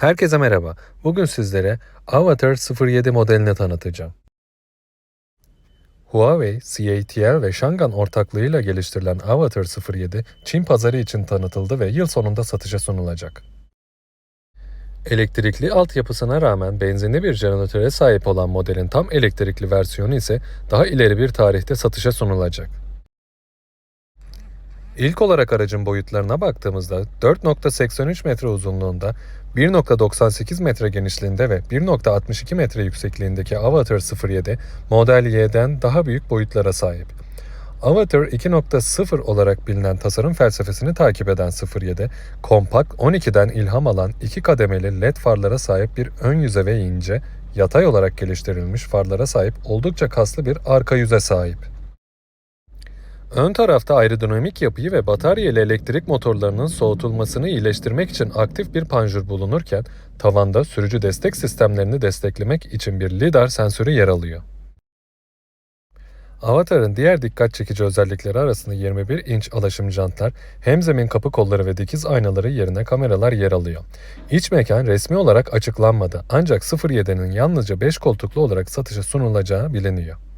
Herkese merhaba. Bugün sizlere Avatar 07 modelini tanıtacağım. Huawei, CATL ve Shangan ortaklığıyla geliştirilen Avatar 07, Çin pazarı için tanıtıldı ve yıl sonunda satışa sunulacak. Elektrikli altyapısına rağmen benzinli bir jeneratöre sahip olan modelin tam elektrikli versiyonu ise daha ileri bir tarihte satışa sunulacak. İlk olarak aracın boyutlarına baktığımızda 4.83 metre uzunluğunda, 1.98 metre genişliğinde ve 1.62 metre yüksekliğindeki Avatar 07 Model Y'den daha büyük boyutlara sahip. Avatar 2.0 olarak bilinen tasarım felsefesini takip eden 07, kompakt 12'den ilham alan iki kademeli led farlara sahip bir ön yüze ve ince, yatay olarak geliştirilmiş farlara sahip oldukça kaslı bir arka yüze sahip. Ön tarafta aerodinamik yapıyı ve batarya ile elektrik motorlarının soğutulmasını iyileştirmek için aktif bir panjur bulunurken, tavanda sürücü destek sistemlerini desteklemek için bir lidar sensörü yer alıyor. Avatar'ın diğer dikkat çekici özellikleri arasında 21 inç alaşım jantlar, hem zemin kapı kolları ve dikiz aynaları yerine kameralar yer alıyor. İç mekan resmi olarak açıklanmadı ancak 07'nin yalnızca 5 koltuklu olarak satışa sunulacağı biliniyor.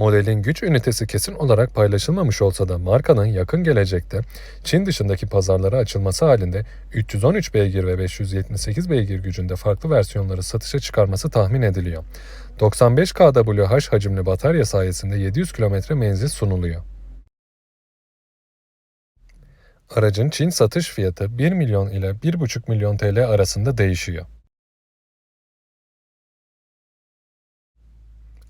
Modelin güç ünitesi kesin olarak paylaşılmamış olsa da markanın yakın gelecekte Çin dışındaki pazarlara açılması halinde 313 beygir ve 578 beygir gücünde farklı versiyonları satışa çıkarması tahmin ediliyor. 95 kWh hacimli batarya sayesinde 700 km menzil sunuluyor. Aracın Çin satış fiyatı 1 milyon ile 1,5 milyon TL arasında değişiyor.